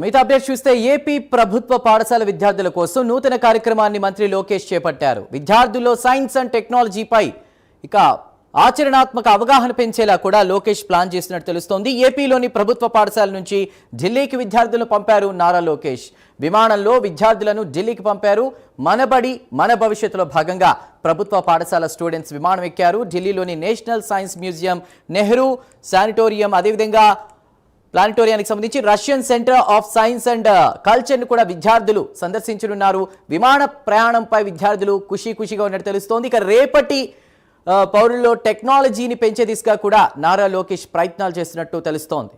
మిగతా అప్డేట్ చూస్తే ఏపీ ప్రభుత్వ పాఠశాల విద్యార్థుల కోసం నూతన కార్యక్రమాన్ని మంత్రి లోకేష్ చేపట్టారు. విద్యార్థుల్లో సైన్స్ అండ్ టెక్నాలజీపై ఇక ఆచరణాత్మక అవగాహన పెంచేలా కూడా లోకేష్ ప్లాన్ చేసినట్టు తెలుస్తోంది. ఏపీలోని ప్రభుత్వ పాఠశాల నుంచి ఢిల్లీకి విద్యార్థులను పంపారు నారా లోకేష్. విమానంలో విద్యార్థులను ఢిల్లీకి పంపారు. మనబడి మన భవిష్యత్తులో భాగంగా ప్రభుత్వ పాఠశాల స్టూడెంట్స్ విమానం ఎక్కారు. ఢిల్లీలోని national science museum Nehru sanatorium అదేవిధంగా ప్లానిటోరియానికి సంబంధించి Russian centre of science and కల్చర్ను కూడా విద్యార్థులు సందర్శించనున్నారు. విమాన ప్రయాణంపై విద్యార్థులు ఖుషీ ఖుషిగా ఉన్నట్టు తెలుస్తోంది. ఇక రేపటి పౌరుల్లో టెక్నాలజీని పెంచే దిశగా కూడా నారా లోకేష్ ప్రయత్నాలు చేస్తున్నట్టు తెలుస్తోంది.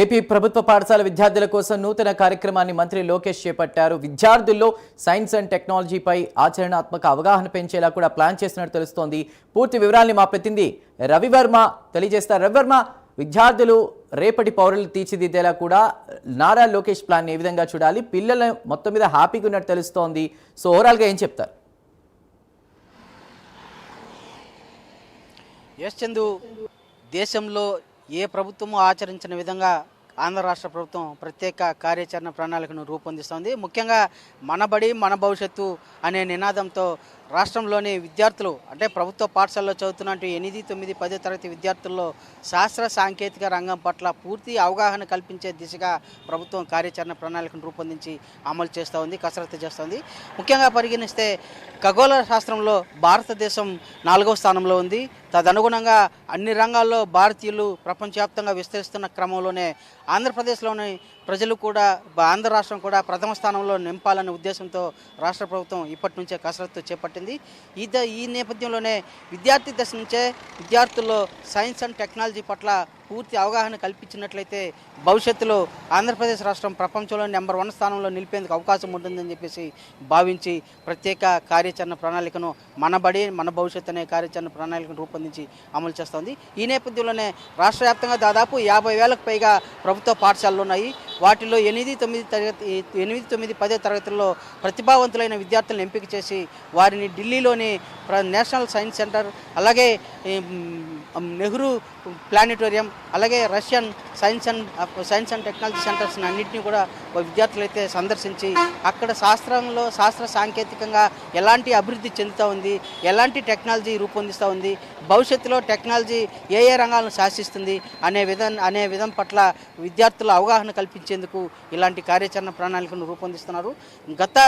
ఏపీ ప్రభుత్వ పాఠశాల విద్యార్థుల కోసం నూతన కార్యక్రమాన్ని మంత్రి లోకేష్ చేపట్టారు. విద్యార్థుల్లో సైన్స్ అండ్ టెక్నాలజీపై ఆచరణాత్మక అవగాహన పెంచేలా కూడా ప్లాన్ చేస్తున్నట్టు తెలుస్తోంది. పూర్తి వివరాల్ని మా ప్రతినిధి రవివర్మ తెలియజేస్తారు. రవివర్మ విద్యార్థులు రేపటి పౌరులు తీర్చిదిద్దేలా కూడా నారా లోకేష్ ప్లాన్ ఏ విధంగా చూడాలి? పిల్లలు మొత్తం మీద హ్యాపీగా ఉన్నట్టు తెలుస్తోంది. సో ఓవరాల్గా ఏం చెప్తారు? ఎస్ చందు దేశంలో ఏ ప్రభుత్వము ఆచరించిన విధంగా ఆంధ్ర రాష్ట్ర ప్రభుత్వం ప్రత్యేక కార్యాచరణ ప్రణాళికను రూపొందిస్తోంది. ముఖ్యంగా మన బడి మన భవిష్యత్తు అనే నినాదంతో రాష్ట్రంలోని విద్యార్థులు అంటే ప్రభుత్వ పాఠశాలలో చదువుతున్నట్టు ఎనిమిది తొమ్మిది పదో తరగతి విద్యార్థుల్లో శాస్త్ర సాంకేతిక రంగం పట్ల పూర్తి అవగాహన కల్పించే దిశగా ప్రభుత్వం కార్యాచరణ ప్రణాళికను రూపొందించి అమలు చేస్తూ ఉంది కసరత్తు చేస్తుంది ముఖ్యంగా పరిగణిస్తే ఖగోళ శాస్త్రంలో భారతదేశం నాలుగవ స్థానంలో ఉంది. తదనుగుణంగా అన్ని రంగాల్లో భారతీయులు ప్రపంచవ్యాప్తంగా విస్తరిస్తున్న క్రమంలోనే ఆంధ్రప్రదేశ్లోని ప్రజలు కూడా ఆంధ్ర రాష్ట్రం కూడా ప్రథమ స్థానంలో నింపాలనే ఉద్దేశంతో రాష్ట్ర ప్రభుత్వం ఇప్పటి నుంచే కసరత్తు చేపట్టింది. ఈ ద- ఈ నేపథ్యంలోనే విద్యార్థి దశ నుంచే విద్యార్థుల్లో సైన్స్ అండ్ టెక్నాలజీ పట్ల పూర్తి అవగాహన కల్పించినట్లయితే భవిష్యత్తులో ఆంధ్రప్రదేశ్ రాష్ట్రం ప్రపంచంలో నెంబర్ వన్ స్థానంలో నిలిపేందుకు అవకాశం ఉంటుందని చెప్పేసి భావించి ప్రత్యేక కార్యాచరణ ప్రణాళికను మన బడి మన భవిష్యత్తు అనే కార్యాచరణ ప్రణాళికను రూపొందించి అమలు చేస్తోంది. ఈ నేపథ్యంలోనే రాష్ట్ర వ్యాప్తంగా దాదాపు యాభై వేలకు పైగా ప్రభుత్వ పాఠశాలలు ఉన్నాయి. వాటిలో ఎనిమిది తొమ్మిది తరగతి ఎనిమిది తొమ్మిది పదో తరగతుల్లో ప్రతిభావంతులైన విద్యార్థులను ఎంపిక చేసి వారిని ఢిల్లీలోని ప్ర- నేషనల్ సైన్స్ సెంటర్ అలాగే నెహ్రూ ప్లానిటోరియం అలాగే Russian science and science and technology centres అన్నింటినీ కూడా విద్యార్థులు అయితే సందర్శించి అక్కడ శాస్త్రంలో శాస్త్ర సాంకేతికంగా ఎలాంటి అభివృద్ధి చెందుతూ ఉంది ఎలాంటి టెక్నాలజీ రూపొందిస్తూ ఉంది భవిష్యత్తులో టెక్నాలజీ ఏ ఏ రంగాలను శాసిస్తుంది అనే విధం అనే విధం పట్ల విద్యార్థుల అవగాహన కల్పించేందుకు ఇలాంటి కార్యాచరణ ప్రణాళికను రూపొందిస్తున్నారు. గత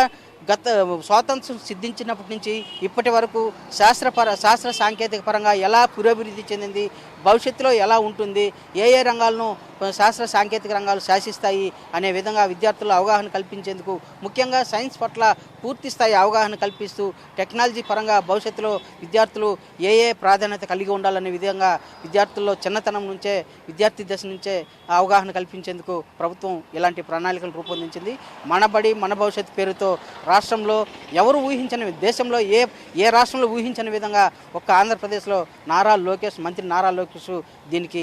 గత స్వాతంత్రం సిద్ధించినప్పటి నుంచి ఇప్పటి వరకు శాస్త్రపర శాస్త్ర సాంకేతిక పరంగా ఎలా పురోభివృద్ధి చెందింది భవిష్యత్తులో ఎలా ఉంటుంది ఏ ఏ రంగాలను శాస్త్ర సాంకేతిక రంగాలు శాసిస్తాయి అనే విధంగా విద్యార్థుల్లో అవగాహన కల్పించేందుకు ముఖ్యంగా సైన్స్ పట్ల పూర్తి స్థాయి అవగాహన కల్పిస్తూ టెక్నాలజీ పరంగా భవిష్యత్తులో విద్యార్థులు ఏ ఏ ప్రాధాన్యత కలిగి ఉండాలనే విధంగా విద్యార్థుల్లో చిన్నతనం నుంచే విద్యార్థి దశ నుంచే అవగాహన కల్పించేందుకు ప్రభుత్వం ఇలాంటి ప్రణాళికలు రూపొందించింది. మన బడి మన భవిష్యత్తు పేరుతో రాష్ట్రంలో ఎవరు ఊహించని దేశంలో ఏ ఏ రాష్ట్రంలో ఊహించని విధంగా ఒక్క ఆంధ్రప్రదేశ్లో నారా లోకేష్ మంత్రి నారా లోకేష్ దీనికి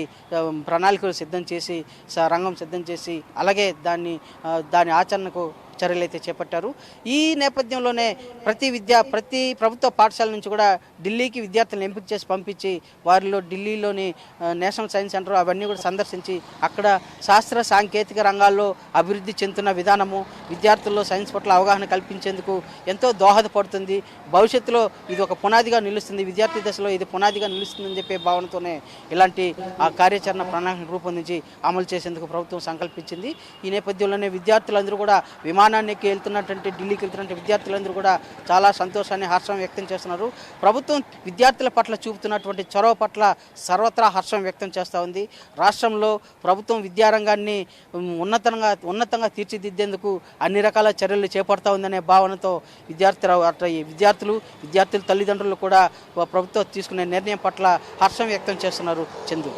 ప్రణాళికలు సిద్ధం చేసి స- రంగం సిద్ధం చేసి అలాగే దాన్ని దాని ఆచరణకు చర్యలు అయితే చేపట్టారు. ఈ నేపథ్యంలోనే ప్రతి విద్య ప్రతి ప్రభుత్వ పాఠశాల నుంచి కూడా ఢిల్లీకి విద్యార్థులను ఎంపిక చేసి పంపించి వారిలో ఢిల్లీలోని నేషనల్ సైన్స్ సెంటర్ అవన్నీ కూడా సందర్శించి అక్కడ శాస్త్ర సాంకేతిక రంగాల్లో అభివృద్ధి చెందుతున్న విధానము విద్యార్థుల్లో సైన్స్ పట్ల అవగాహన కల్పించేందుకు ఎంతో దోహదపడుతుంది. భవిష్యత్తులో ఇది ఒక పునాదిగా నిలుస్తుంది. విద్యార్థి దశలో ఇది పునాదిగా నిలుస్తుందని చెప్పే భావనతోనే ఇలాంటి ఆ కార్యాచరణ ప్రణాళికను రూపొందించి అమలు చేసేందుకు ప్రభుత్వం సంకల్పించింది. ఈ నేపథ్యంలోనే విద్యార్థులందరూ కూడా విమాన విమానానికి వెళ్తున్నటువంటి ఢిల్లీకి వెళ్తున్నటువంటి విద్యార్థులందరూ కూడా చాలా సంతోషాన్ని హర్షం వ్యక్తం చేస్తున్నారు. ప్రభుత్వం విద్యార్థుల పట్ల చూపుతున్నటువంటి చొరవ పట్ల సర్వత్రా హర్షం వ్యక్తం చేస్తూ ఉంది. రాష్ట్రంలో ప్రభుత్వం విద్యారంగాన్ని ఉన్నతంగా ఉన్నతంగా తీర్చిదిద్దేందుకు అన్ని రకాల చర్యలు చేపడతా ఉందనే భావనతో విద్యార్థుల ఈ విద్యార్థులు విద్యార్థుల తల్లిదండ్రులు కూడా ప్రభుత్వం తీసుకునే నిర్ణయం పట్ల హర్షం వ్యక్తం చేస్తున్నారు చందు.